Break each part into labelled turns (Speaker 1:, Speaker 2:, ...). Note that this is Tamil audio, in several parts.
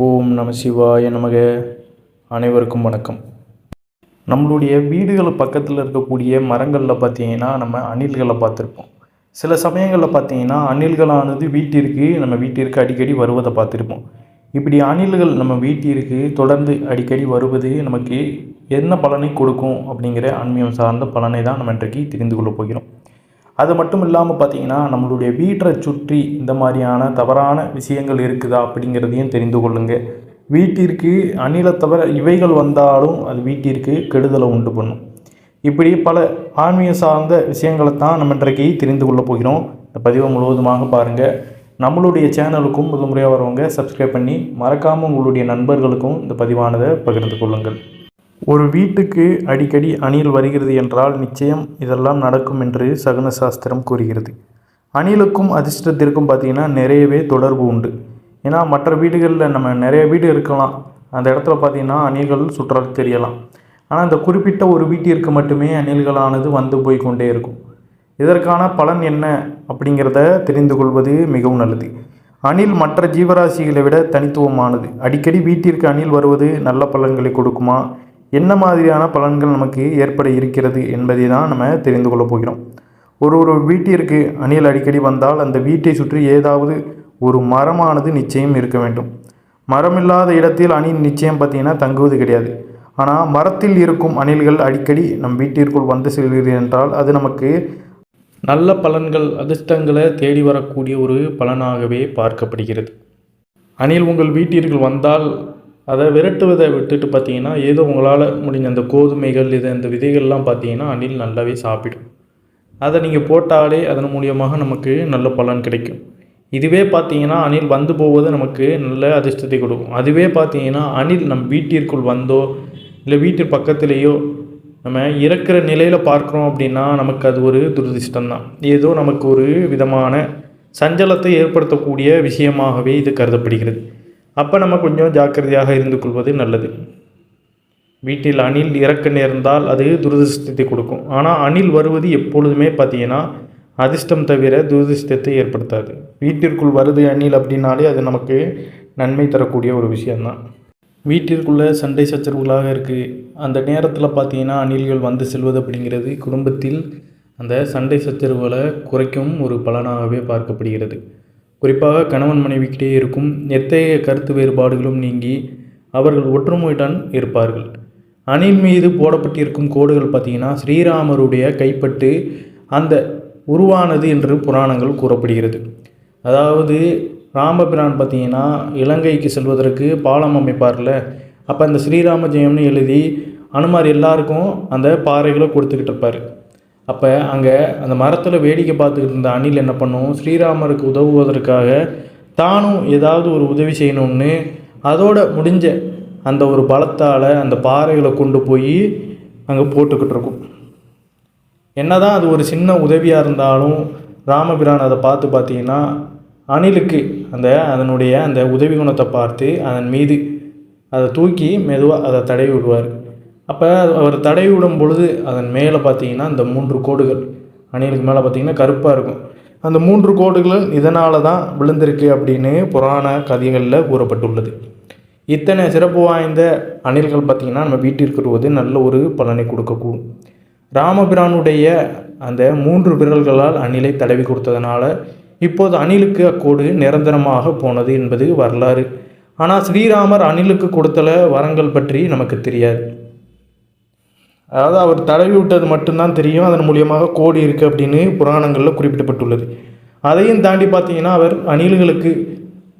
Speaker 1: ஓம் நம சிவாய நமக. அனைவருக்கும் வணக்கம். நம்மளுடைய வீடுகள் பக்கத்தில் இருக்கக்கூடிய மரங்களில் பார்த்தீங்கன்னா நம்ம அணில்களை பார்த்துருப்போம். சில சமயங்களில் பார்த்தீங்கன்னா அணில்களானது வீட்டிற்கு நம்ம வீட்டிற்கு அடிக்கடி வருவதை பார்த்துருப்போம். இப்படி அணில்கள் நம்ம வீட்டிற்கு தொடர்ந்து அடிக்கடி வருவது நமக்கு என்ன பலனை கொடுக்கும் அப்படிங்கிற ஆன்மீகம் சார்ந்த பலனை தான் நம்ம இன்றைக்கு தெரிந்து கொள்ள போகிறோம். அது மட்டும் இல்லாமல் பார்த்தீங்கன்னா நம்மளுடைய வீட்டை சுற்றி இந்த மாதிரியான தவறான விஷயங்கள் இருக்குதா அப்படிங்கிறதையும் தெரிந்து கொள்ளுங்கள் வீட்டிற்கு அணிலை தவிர இவைகள் வந்தாலும் அது வீட்டிற்கு கெடுதலை உண்டு பண்ணும். இப்படி பல ஆன்மீக சார்ந்த விஷயங்களை தான் நம்ம இன்றைக்கு தெரிந்து கொள்ள போகிறோம். இந்த பதிவை முழுவதுமாக பாருங்கள் நம்மளுடைய சேனலுக்கும் முதன்முறையாக வரவங்க சப்ஸ்கிரைப் பண்ணி மறக்காமல் உங்களுடைய நண்பர்களுக்கும் இந்த பதிவானதை பகிர்ந்து கொள்ளுங்கள். ஒரு வீட்டுக்கு அடிக்கடி அணில் வருகிறது என்றால் நிச்சயம் இதெல்லாம் நடக்கும் என்று சகுன சாஸ்திரம் கூறுகிறது. அணிலுக்கும் அதிர்ஷ்டத்திற்கும் பார்த்திங்கன்னா நிறையவே தொடர்பு உண்டு. ஏன்னா மற்ற வீடுகளில் நம்ம நிறைய வீடு இருக்கலாம். அந்த இடத்துல பார்த்திங்கன்னா அணில்கள் சுற்றால் தெரியலாம். ஆனால் இந்த குறிப்பிட்ட ஒரு வீட்டிற்கு மட்டுமே அணில்களானது வந்து போய் கொண்டே இருக்கும். இதற்கான பலன் என்ன அப்படிங்கிறத தெரிந்து கொள்வது மிகவும் நல்லது. அணில் மற்ற ஜீவராசிகளை விட தனித்துவமானது. அடிக்கடி வீட்டிற்கு அணில் வருவது நல்ல பலன்களை கொடுக்குமா? என்ன மாதிரியான பலன்கள் நமக்கு ஏற்பட இருக்கிறது என்பதை தான் நம்ம தெரிந்து கொள்ளப் போகிறோம். ஒரு ஒரு வீட்டிற்கு அணில் அடிக்கடி வந்தால் அந்த வீட்டை சுற்றி ஏதாவது ஒரு மரமானது நிச்சயம் இருக்க வேண்டும். மரம் இல்லாத இடத்தில் அணில் நிச்சயம் பார்த்திங்கன்னா தங்குவது கிடையாது. ஆனால் மரத்தில் இருக்கும் அணில்கள் அடிக்கடி நம் வீட்டிற்குள் வந்து செல்கிறது என்றால் அது நமக்கு நல்ல பலன்கள் அதிர்ஷ்டங்களை தேடி வரக்கூடிய ஒரு பலனாகவே பார்க்கப்படுகிறது. அணில் உங்கள் வீட்டிற்குள் வந்தால் அதை விரட்டுவதை விட்டுட்டு பார்த்தீங்கன்னா ஏதோ உங்களால் முடிஞ்ச அந்த கோதுமைகள் இது இந்த விதைகள்லாம் பார்த்தீங்கன்னா அணில் நல்லாவே சாப்பிடும். அதை நீங்கள் போட்டாலே அதன் மூலியமாக நமக்கு நல்ல பலன் கிடைக்கும். இதுவே பார்த்தீங்கன்னா அணில் வந்து போவது நமக்கு நல்ல அதிர்ஷ்டத்தை கொடுக்கும். அதுவே பார்த்தீங்கன்னா அணில் நம் வீட்டிற்குள் வந்தோ இல்லை வீட்டு பக்கத்திலேயோ நம்ம இறக்குற நிலையில் பார்க்குறோம் அப்படின்னா நமக்கு அது ஒரு துரதிர்ஷ்டம்தான். ஏதோ நமக்கு ஒரு விதமான சஞ்சலத்தை ஏற்படுத்தக்கூடிய விஷயமாகவே இது கருதப்படுகிறது. அப்போ நம்ம கொஞ்சம் ஜாக்கிரதையாக இருந்து கொள்வது நல்லது. வீட்டில் அணில் இறக்க நேர்ந்தால் அது துரதிருஷ்டத்தை கொடுக்கும். ஆனால் அணில் வருவது எப்பொழுதுமே பார்த்தீங்கன்னா அதிர்ஷ்டம் தவிர துரதிருஷ்டத்தை ஏற்படுத்தாது. வீட்டிற்குள் வருது அணில் அப்படின்னாலே அது நமக்கு நன்மை தரக்கூடிய ஒரு விஷயந்தான் வீட்டிற்குள்ளே சண்டை சச்சரவுகளாக இருக்குது அந்த நேரத்தில் பார்த்தீங்கன்னா அணில்கள் வந்து செல்வது அப்படிங்கிறது குடும்பத்தில் அந்த சண்டை சச்சரவுகளை குறைக்கும் ஒரு பலனாகவே பார்க்கப்படுகிறது. குறிப்பாக கணவன் மனைவிக்கிட்டே இருக்கும் எத்தகைய கருத்து வேறுபாடுகளும் நீங்கி அவர்கள் ஒற்றுமையுடன் இருப்பார்கள். அணில் மீது போடப்பட்டிருக்கும் கோடுகள் பார்த்திங்கன்னா ஸ்ரீராமருடைய கைப்பட்டு அந்த உருவானது என்று புராணங்கள் கூறப்படுகிறது. அதாவது ராமபிரான் பார்த்தீங்கன்னா இலங்கைக்கு செல்வதற்கு பாலம் அமைப்பார்ல. அப்போ அந்த ஸ்ரீராம ஜெயம்னு எழுதி அனுமார் எல்லாருக்கும் அந்த பாறைகளை கொடுத்துக்கிட்டு இருப்பார். அப்போ அங்கே அந்த மரத்தில் வேடிக்கை பார்த்துக்கிட்டு இருந்த அணில் என்ன பண்ணும்? ஸ்ரீராமருக்கு உதவுவதற்காக தானும் ஏதாவது ஒரு உதவி செய்யணும்னு அதோட முடிஞ்ச அந்த ஒரு பலத்தால் அந்த பாறைகளை கொண்டு போய் அங்கே போட்டுக்கிட்டு இருக்கும். என்னதான் அது ஒரு சின்ன உதவியாக இருந்தாலும் ராமபிரான் அதை பார்த்து பார்த்தீங்கன்னா அணிலுக்கு அந்த அதனுடைய அந்த உதவி குணத்தை பார்த்து அதன் மீது அதை தூக்கி மெதுவாக அதை தடவி விடுவார். அப்போ அவர் தடவி விடும் பொழுது அதன் மேலே பார்த்தீங்கன்னா அந்த மூன்று கோடுகள் அணிலுக்கு மேலே பார்த்தீங்கன்னா கருப்பாக இருக்கும். அந்த மூன்று கோடுகள் இதனால தான் விழுந்திருக்கு அப்படின்னு புராண கதைகளில் கூறப்பட்டுள்ளது. இத்தனை சிறப்பு வாய்ந்த அணில்கள் பார்த்திங்கன்னா நம்ம வீட்டிற்கு வருவது நல்ல ஒரு பலனை கொடுக்கக்கூடும் ராமபிரானுடைய அந்த மூன்று விரல்களால் அணிலை தடவி கொடுத்ததுனால இப்போது அணிலுக்கு அக்கோடு நிரந்தரமாக போனது என்பது வரலாறு. ஆனால் ஸ்ரீராமர் அணிலுக்கு கொடுத்தல வரங்கள் பற்றி நமக்கு தெரியாது. அதாவது அவர் தடவி விட்டது மட்டும்தான் தெரியும். அதன் மூலியமாக கோடி இருக்குது அப்படின்னு புராணங்களில் குறிப்பிடப்பட்டுள்ளது. அதையும் தாண்டி பார்த்தீங்கன்னா அவர் அணில்களுக்கு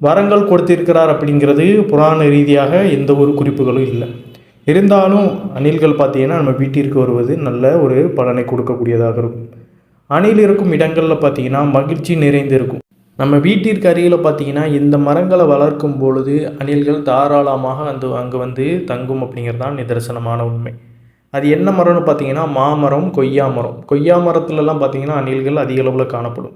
Speaker 1: வரங்கள் கொடுத்திருக்கிறார் அப்படிங்கிறது புராண ரீதியாக எந்த ஒரு குறிப்புகளும் இல்லை. இருந்தாலும் அணில்கள் பார்த்தீங்கன்னா நம்ம வீட்டிற்கு வருவது நல்ல ஒரு பலனை கொடுக்கக்கூடியதாக இருக்கும். அணில் இருக்கும் இடங்களில் பார்த்தீங்கன்னா மகிழ்ச்சி நிறைந்து இருக்கும். நம்ம வீட்டிற்கு அருகில் பார்த்தீங்கன்னா இந்த மரங்களை வளர்க்கும் பொழுது அணில்கள் தாராளமாக வந்து அங்கே வந்து தங்கும் அப்படிங்கிறது தான் நிதர்சனமான உண்மை. அது என்ன மரம்னு பார்த்தீங்கன்னா மாமரம் கொய்யா மரம். கொய்யா மரத்துலலாம் பார்த்தீங்கன்னா அணில்கள் அதிக அளவில் காணப்படும்.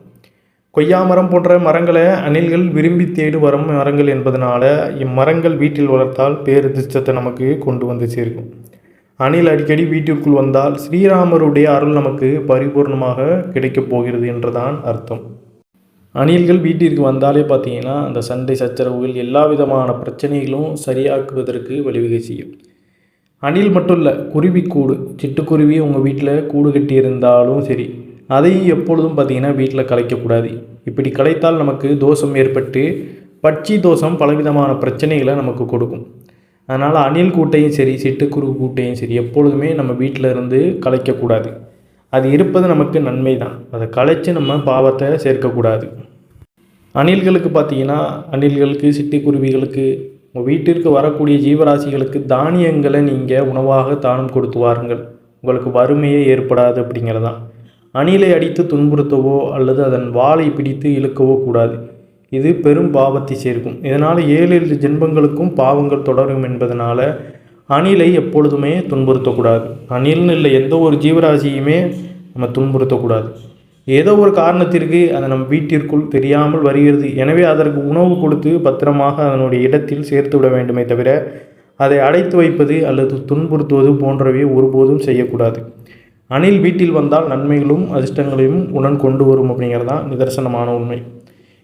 Speaker 1: கொய்யா மரம் போன்ற மரங்களை அணில்கள் விரும்பி தேடி வரும் மரங்கள் என்பதனால இம்மரங்கள் வீட்டில் வளர்த்தால் பேரதிர்ஷ்டத்தை நமக்கு கொண்டு வந்து சேர்க்கும். அணில் அடிக்கடி வீட்டிற்குள் வந்தால் ஸ்ரீராமருடைய அருள் நமக்கு பரிபூர்ணமாக கிடைக்கப் போகிறது என்றுதான் அர்த்தம். அணில்கள் வீட்டிற்கு வந்தாலே பார்த்தீங்கன்னா அந்த சண்டை சச்சரவுகள் எல்லா விதமான பிரச்சனைகளும் சரியாக்குவதற்கு வழிவகை செய்யும். அணில் மட்டும் இல்லை குருவி கூடு. சிட்டுக்குருவி உங்கள் வீட்டில் கூடு கட்டி இருந்தாலும் சரி அதையும் எப்பொழுதும் பார்த்தீங்கன்னா வீட்டில் கலைக்கக்கூடாது. இப்படி கலைத்தால் நமக்கு தோஷம் ஏற்பட்டு பட்சி தோஷம் பலவிதமான பிரச்சனைகளை நமக்கு கொடுக்கும். அதனால் அணில் கூட்டையும் சரி சிட்டுக்குருவி கூட்டையும் சரி எப்பொழுதுமே நம்ம வீட்டில் இருந்து கலைக்கக்கூடாது. அது இருப்பது நமக்கு நன்மை தான் அதை கலைச்சு நம்ம பாவத்தை சேர்க்கக்கூடாது. அணில்களுக்கு பார்த்தீங்கன்னா அணில்களுக்கு சிட்டுக்குருவிகளுக்கு உங்கள் வீட்டிற்கு வரக்கூடிய ஜீவராசிகளுக்கு தானியங்களை நீங்கள் உணவாக தானம் கொடுத்து வாருங்கள் உங்களுக்கு வறுமையே ஏற்படாது அப்படிங்கிறதான். அணிலை அடித்து துன்புறுத்தவோ அல்லது அதன் வாளை பிடித்து இழுக்கவோ கூடாது. இது பெரும் பாவத்தை சேர்க்கும். இதனால் ஏழு ஏழு ஜென்மங்களுக்கும் பாவங்கள் தொடரும் என்பதனால் அணிலை எப்பொழுதுமே துன்புறுத்தக்கூடாது. அணில்னு இல்லை எந்த ஒரு ஜீவராசியுமே நம்ம துன்புறுத்தக்கூடாது. ஏதோ ஒரு காரணத்திற்கு அது நம் வீட்டிற்குள் தெரியாமல் வருகிறது. எனவே அதற்கு உணவு கொடுத்து பத்திரமாக அதனுடைய இடத்தில் சேர்த்து விட வேண்டுமே தவிர அதை அடைத்து வைப்பது அல்லது துன்புறுத்துவது போன்றவை ஒருபோதும் செய்யக்கூடாது. அணில் வீட்டில் வந்தால் நன்மைகளும் அதிர்ஷ்டங்களையும் உடன் கொண்டு வரும் அப்படிங்கிறது தான் நிதர்சனமான உண்மை.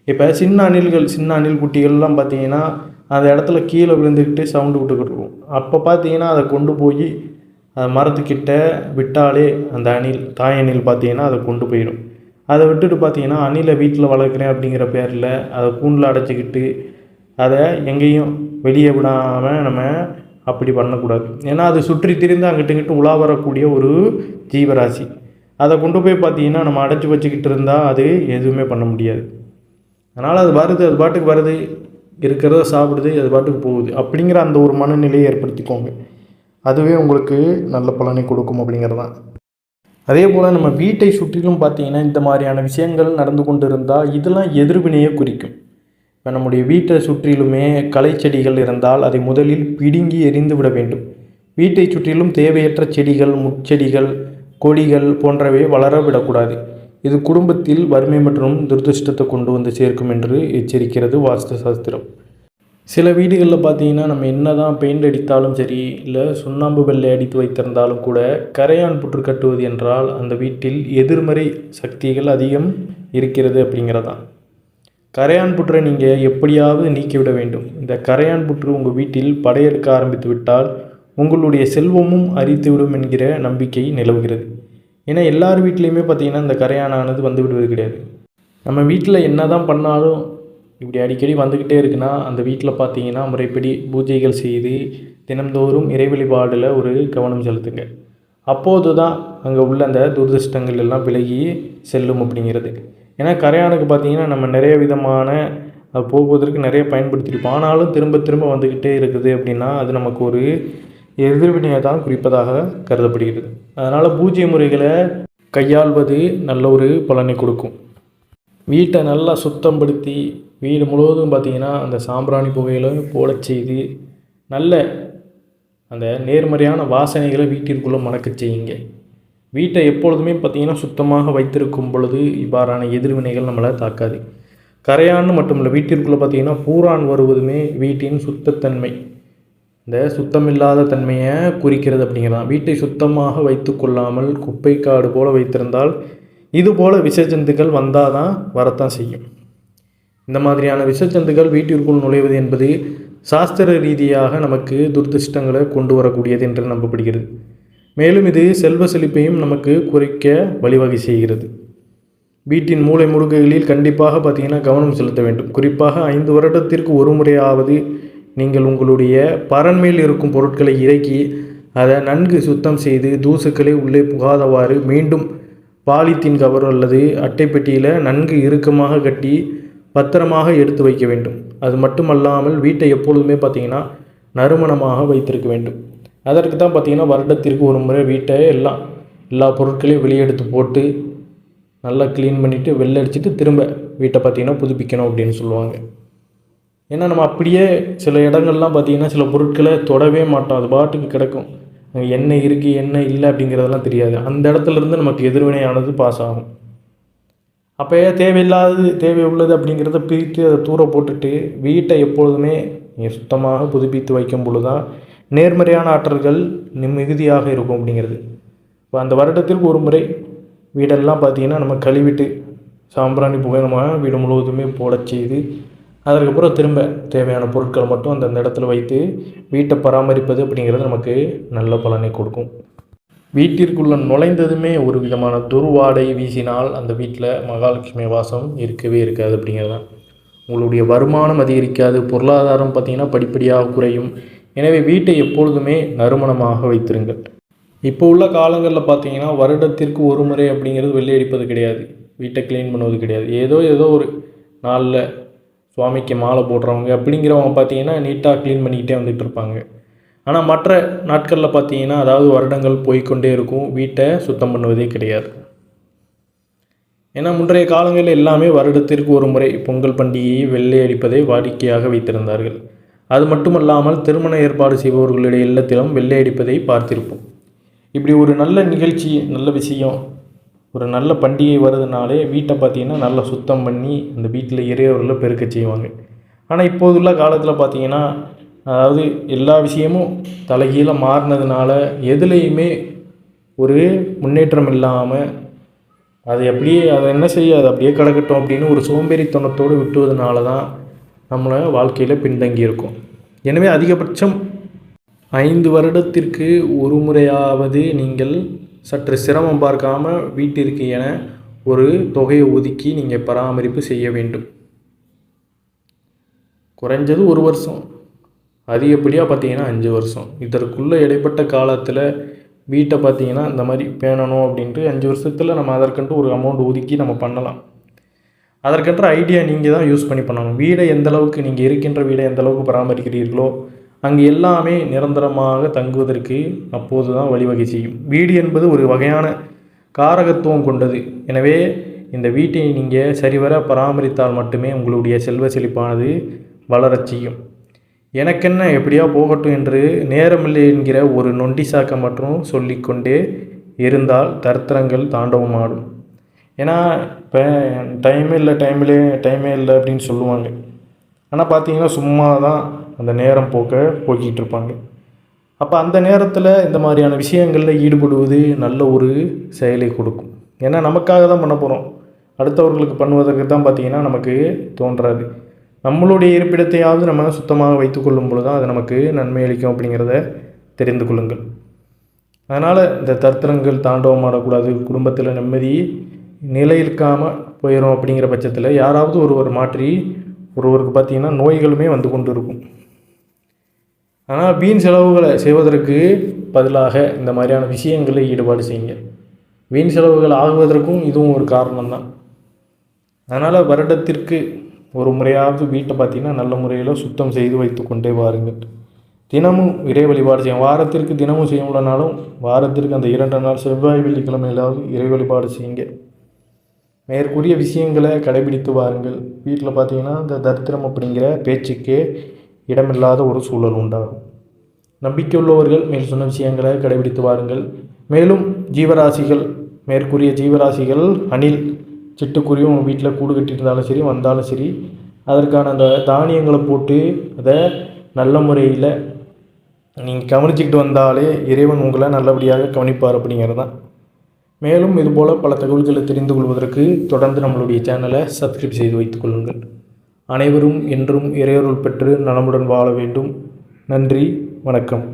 Speaker 1: இப்போ சின்ன அணில்கள் சின்ன அணில் குட்டிகள்லாம் பார்த்தீங்கன்னா அந்த இடத்துல கீழே விழுந்துக்கிட்டு சவுண்டு விட்டுக்கிட்டு இருக்கும் அப்போ பார்த்தீங்கன்னா அதை கொண்டு போய் அது மரத்துக்கிட்ட விட்டாலே அந்த அணில் தாய் அணில் பார்த்தீங்கன்னா அதை கொண்டு போயிடும். அதை விட்டுட்டு பார்த்தீங்கன்னா அணிலை வீட்டில் வளர்க்குறேன் அப்படிங்கிற பேரில் அதை கூண்டில் அடைச்சிக்கிட்டு அதை எங்கேயும் வெளியே விடாமல் நம்ம அப்படி பண்ணக்கூடாது. ஏன்னா அது சுற்றி திரிந்து அங்கிட்டு இங்கிட்டு உலா வரக்கூடிய ஒரு ஜீவராசி. அதை கொண்டு போய் பார்த்தீங்கன்னா நம்ம அடைச்சி வச்சுக்கிட்டு இருந்தால் அது எதுவுமே பண்ண முடியாது. அதனால் அது வருது அது பாட்டுக்கு வருது இருக்கிறத சாப்பிடுது அது பாட்டுக்கு போகுது. அப்படிங்கிற அந்த ஒரு மனநிலையை ஏற்படுத்திக்கோங்க. அதுவே உங்களுக்கு நல்ல பலனை கொடுக்கும் அப்படிங்கிறது தான் அதே போல் நம்ம வீட்டை சுற்றிலும் பார்த்தீங்கன்னா இந்த மாதிரியான விஷயங்கள் நடந்து கொண்டு இருந்தால் இதெல்லாம் எதிர்வினையை குறிக்கும். இப்போ நம்முடைய வீட்டை சுற்றிலுமே களை செடிகள் இருந்தால் அதை முதலில் பிடுங்கி எரிந்து விட வேண்டும். வீட்டை சுற்றிலும் தேவையற்ற செடிகள் முட்செடிகள் கொடிகள் போன்றவை வளர விடக்கூடாது. இது குடும்பத்தில் வறுமை மற்றும் துரதிருஷ்டத்தை கொண்டு வந்து சேர்க்கும் என்று எச்சரிக்கிறது வாஸ்து சாஸ்திரம். சில வீடுகளில் பார்த்தீங்கன்னா நம்ம என்ன தான் பெயிண்ட் அடித்தாலும் சரி இல்லை சுண்ணாம்பு வெள்ளை அடித்து வைத்திருந்தாலும் கூட கரையான் புற்று கட்டுவது என்றால் அந்த வீட்டில் எதிர்மறை சக்திகள் அதிகம் இருக்கிறது அப்படிங்கிறதான். கரையான் புற்றை நீங்கள் எப்படியாவது நீக்கிவிட வேண்டும். இந்த கரையான் புற்று உங்கள் வீட்டில் படையெடுக்க ஆரம்பித்து விட்டால் உங்களுடைய செல்வமும் அரித்துவிடும் என்கிற நம்பிக்கை நிலவுகிறது. ஏன்னா எல்லார் வீட்லேயுமே பார்த்தீங்கன்னா இந்த கரையானானது வந்து விடுவது கிடையாது. நம்ம வீட்டில் என்ன தான் பண்ணாலும் இப்படி அடிக்கடி வந்துக்கிட்டே இருக்குன்னா அந்த வீட்டில் பார்த்தீங்கன்னா முறைப்படி பூஜைகள் செய்து தினம்தோறும் இறை வழிபாடில் ஒரு கவனம் செலுத்துங்க. அப்போது தான் அங்கே உள்ள அந்த துரதிருஷ்டங்கள் எல்லாம் விலகி செல்லும் அப்படிங்கிறது. ஏன்னா கரையானுக்கு பார்த்தீங்கன்னா நம்ம நிறைய விதமான போகுவதற்கு நிறைய பயன்படுத்தியிருப்போம். ஆனாலும் திரும்ப திரும்ப வந்துக்கிட்டே இருக்குது அப்படின்னா அது நமக்கு ஒரு எதிர்வினையை தான் குறிப்பதாக கருதப்படுகிறது. அதனால் பூஜை முறைகளை கையாள்வது நல்ல ஒரு பலனை கொடுக்கும். வீட்டை நல்லா சுத்தப்படுத்தி வீடு முழுவதும் பார்த்திங்கன்னா அந்த சாம்பிராணி புகையில போடச் செய்து நல்ல அந்த நேர்மறையான வாசனைகளை வீட்டிற்குள்ளே மணக்கச் செய்யுங்க. வீட்டை எப்பொழுதுமே பார்த்திங்கன்னா சுத்தமாக வைத்திருக்கும் பொழுது இவ்வாறான எதிர்வினைகள் நம்மளை தாக்காது. கரையான்னு மட்டும் இல்லை வீட்டிற்குள்ளே பார்த்திங்கன்னா பூரான் வருவதுமே வீட்டின் சுத்தத்தன்மை இந்த சுத்தமில்லாத தன்மையை குறிக்கிறது அப்படிங்கிறதான் வீட்டை சுத்தமாக வைத்து கொள்ளாமல் குப்பை காடு போல் வைத்திருந்தால் இது போல் விஷஜந்துக்கள் வந்தால் தான் வரத்தான் செய்யும். இந்த மாதிரியான விஷச்சந்துகள் வீட்டிற்குள் நுழைவது என்பது சாஸ்திர ரீதியாக நமக்கு துர்திஷ்டங்களை கொண்டு வரக்கூடியது என்று நம்பப்படுகிறது. மேலும் இது செல்வ செழிப்பையும் நமக்கு குறைக்க வழிவகை செய்கிறது. வீட்டின் மூளை முடுக்குகளில் கண்டிப்பாக பார்த்திங்கன்னா கவனம் செலுத்த வேண்டும். குறிப்பாக ஐந்து வருடத்திற்கு ஒரு முறையாவது நீங்கள் உங்களுடைய பரன்மேல் இருக்கும் பொருட்களை இறக்கி அதை நன்கு சுத்தம் செய்து தூசுக்களை உள்ளே புகாதவாறு மீண்டும் பாலித்தீன் கவர் அல்லது அட்டைப்பெட்டியில் நன்கு இறுக்கமாக கட்டி பத்திரமாக எடுத்து வைக்க வேண்டும். அது மட்டுமல்லாமல் வீட்டை எப்பொழுதுமே பார்த்தீங்கன்னா நறுமணமாக வைத்திருக்க வேண்டும். அதற்கு தான் பார்த்தீங்கன்னா வருடத்திற்கு ஒரு முறை வீட்டை எல்லாம் எல்லா பொருட்களையும் வெளியே எடுத்து போட்டு நல்லா க்ளீன் பண்ணிவிட்டு வெளில அடிச்சுட்டு திரும்ப வீட்டை பார்த்தீங்கன்னா புதுப்பிக்கணும் அப்படின்னு சொல்லுவாங்க. ஏன்னா நம்ம அப்படியே சில இடங்கள்லாம் பார்த்தீங்கன்னா சில பொருட்களை தொடவே மாட்டோம். அது பாட்டுக்கு கிடக்கும். அங்கே என்ன இருக்குது என்ன இல்லை அப்படிங்கிறதெல்லாம் தெரியாது. அந்த இடத்துல இருந்து நமக்கு எதிர்வினையானது பாஸ் ஆகும். அப்போ தேவையில்லாதது தேவை உள்ளது அப்படிங்கிறத பிரித்து அதை தூர போட்டுட்டு வீட்டை எப்பொழுதுமே நீங்கள் சுத்தமாக புதுப்பித்து வைக்கும் பொழுது தான் நேர்மறையான ஆற்றல்கள் மிகுதியாக இருக்கும் அப்படிங்கிறது. இப்போ அந்த வருடத்திற்கு ஒரு முறை வீடெல்லாம் பார்த்தீங்கன்னா நம்ம கழுவிட்டு சாம்பிராணி புகை வீடு முழுவதுமே போட செய்து அதற்கப்புறம் திரும்ப தேவையான பொருட்களை மட்டும் அந்தந்த இடத்துல வைத்து வீட்டை பராமரிப்பது அப்படிங்கிறது நமக்கு நல்ல பலனை கொடுக்கும். வீட்டிற்குள்ள நுழைந்ததுமே ஒரு விதமான துர்வாடை வீசினால் அந்த வீட்டில் மகாலட்சுமி வாசம் இருக்கவே இருக்காது அப்படிங்கிறது தான் உங்களுடைய வருமானம் அதிகரிக்காது பொருளாதாரம் பார்த்திங்கன்னா படிப்படியாக குறையும். எனவே வீட்டை எப்பொழுதுமே நறுமணமாக வைத்திருங்கள். இப்போ உள்ள காலங்களில் பார்த்தீங்கன்னா வருடத்திற்கு ஒரு முறை அப்படிங்கிறது வெள்ளை அடிப்பது கிடையாது. வீட்டை க்ளீன் பண்ணுவது கிடையாது. ஏதோ ஏதோ ஒரு நாளில் சுவாமிக்கு மாலை போடுறவங்க அப்படிங்கிறவங்க பார்த்தீங்கன்னா நீட்டாக க்ளீன் பண்ணிக்கிட்டே வந்துட்டு இருப்பாங்க. ஆனால் மற்ற நாட்களில் பார்த்தீங்கன்னா அதாவது வருடங்கள் போய்க்கொண்டே இருக்கும். வீட்டை சுத்தம் பண்ணுவதே கிடையாது. ஏன்னா முன்றைய காலங்களில் எல்லாமே வருடத்திற்கு ஒரு முறை பொங்கல் பண்டிகையை வெள்ளை அடிப்பதை வாடிக்கையாக வைத்திருந்தார்கள். அது மட்டுமல்லாமல் திருமண ஏற்பாடு செய்பவர்களுடைய இல்லத்திலும் வெள்ளை அடிப்பதை பார்த்திருப்போம். இப்படி ஒரு நல்ல நிகழ்ச்சி நல்ல விஷயம் ஒரு நல்ல பண்டிகை வருதுனாலே வீட்டை பார்த்தீங்கன்னா நல்லா சுத்தம் பண்ணி அந்த வீட்டில் இறையவர்களை பெருக்க செய்வாங்க. ஆனால் இப்போதுள்ள காலத்தில் பார்த்தீங்கன்னா அதாவது எல்லா விஷயமும் தலைகீழாக மாறினதுனால எதுலேயுமே ஒரு முன்னேற்றம் இல்லாமல் அது அப்படியே அதை என்ன செய்ய அது அப்படியே கிடக்கட்டும் அப்படின்னு ஒரு சோம்பேறித்தனத்தோடு விட்டுவதனால தான் நம்மளை வாழ்க்கையில் பின்தங்கி இருக்கும் எனவே அதிகபட்சம் ஐந்து வருடத்திற்கு ஒரு முறையாவது நீங்கள் சற்று சிரமம் பார்க்காமல் வீட்டிற்கு என ஒரு தொகையை ஒதுக்கி நீங்கள் பராமரிப்பு செய்ய வேண்டும். குறைஞ்சது ஒரு வருஷம். அதிகப்படியாக பார்த்தீங்கன்னா அஞ்சு வருஷம். இதற்குள்ளே இடைப்பட்ட காலத்தில் வீட்டை பார்த்தீங்கன்னா இந்த மாதிரி பேணணும் அப்படின்ட்டு அஞ்சு வருஷத்தில் நம்ம அதற்கென்று ஒரு அமௌண்ட் ஒதுக்கி நம்ம பண்ணலாம். அதற்கென்ற ஐடியா நீங்கள் தான் யூஸ் பண்ணி பண்ணணும். வீடை எந்த அளவுக்கு நீங்கள் இருக்கின்ற வீடை எந்த அளவுக்கு பராமரிக்கிறீர்களோ அங்கே எல்லாமே நிரந்தரமாக தங்குவதற்கு அப்போது தான் வழிவகை செய்யும். வீடு என்பது ஒரு வகையான காரகத்துவம் கொண்டது. எனவே இந்த வீட்டை நீங்கள் சரிவர பராமரித்தால் மட்டுமே உங்களுடைய செல்வ செழிப்பானது வளரச் செய்யும். எனக்கென்ன எப்படியா போகட்டும் என்று நேரமில்லை என்கிற ஒரு நொண்டி சாக்க மற்றும் சொல்லிக்கொண்டே இருந்தால் தரித்திரங்கள் தாண்டவமாடும். ஏன்னா இப்போ டைமே இல்லை டைமிலே டைமே இல்லை அப்படின்னு சொல்லுவாங்க. ஆனால் பார்த்தீங்கன்னா சும்மா தான் அந்த நேரம் போக்க போக்கிட்டு இருப்பாங்க. அப்போ அந்த நேரத்தில் இந்த மாதிரியான விஷயங்களில் ஈடுபடுவது நல்ல ஒரு செயலை கொடுக்கும். ஏன்னா நமக்காக தான் பண்ண போகிறோம் அடுத்தவர்களுக்கு பண்ணுவதற்கு தான் பார்த்திங்கன்னா நமக்கு தோன்றாது. நம்மளுடைய இருப்பிடத்தையாவது நம்ம சுத்தமாக வைத்துக்கொள்ளும் பொழுது தான் அது நமக்கு நன்மை அளிக்கும் அப்படிங்கிறத தெரிந்து கொள்ளுங்கள். அதனால் இந்த தர்த்தனங்கள் தாண்டவம் ஆடக்கூடாது குடும்பத்தில் நிம்மதி நிலையிருக்காமல் போயிடும் அப்படிங்கிற பட்சத்தில் யாராவது ஒருவர் மாற்றி ஒருவருக்கு பார்த்திங்கன்னா நோய்களுமே வந்து கொண்டு இருக்கும் ஆனால் வீண் செலவுகளை செய்வதற்கு பதிலாக இந்த மாதிரியான விஷயங்களில் ஈடுபாடு செய்யுங்க வீண் செலவுகள் ஆகுவதற்கும் இதுவும் ஒரு காரணம் தான் அதனால் வருடத்திற்கு ஒரு முறையாவது வீட்டை பார்த்திங்கன்னா நல்ல முறையில் சுத்தம் செய்து வைத்து கொண்டே வாருங்கள். தினமும் இறை வழிபாடு செய்யும் வாரத்திற்கு தினமும் செய்ய முடியலனாலும் வாரத்திற்கு அந்த இரண்டு நாள் செவ்வாய் வெள்ளிக்கிழமையிலாவது இறை வழிபாடு செய்யுங்க. மேற்கூறிய விஷயங்களை கடைபிடித்து வாருங்கள். வீட்டில் பார்த்தீங்கன்னா இந்த தரித்திரம் அப்படிங்கிற பேச்சுக்கே இடமில்லாத ஒரு சூழல் உண்டாகும். நம்பிக்கை உள்ளவர்கள் மேல் சொன்ன விஷயங்களை கடைபிடித்து வாருங்கள். மேலும் ஜீவராசிகள் மேற்கூறிய ஜீவராசிகள் அணில் சிட்டுக்குருவியும் உங்கள் வீட்டில் கூடு கட்டியிருந்தாலும் சரி வந்தாலும் சரி அதற்கான அந்த தானியங்களை போட்டு அதை நல்ல முறையில் நீங்கள் கவனிச்சிக்கிட்டு வந்தாலே இறைவன் உங்களை நல்லபடியாக கவனிப்பார் அப்படிங்கிறது தான். மேலும் இதுபோல் பல தகவல்களை தெரிந்து கொள்வதற்கு தொடர்ந்து நம்மளுடைய சேனலை சப்ஸ்கிரைப் செய்து வைத்துக் கொள்ளுங்கள். அனைவரும் என்றும் இறையொருள் பெற்று நலமுடன் வாழ வேண்டும். நன்றி வணக்கம்.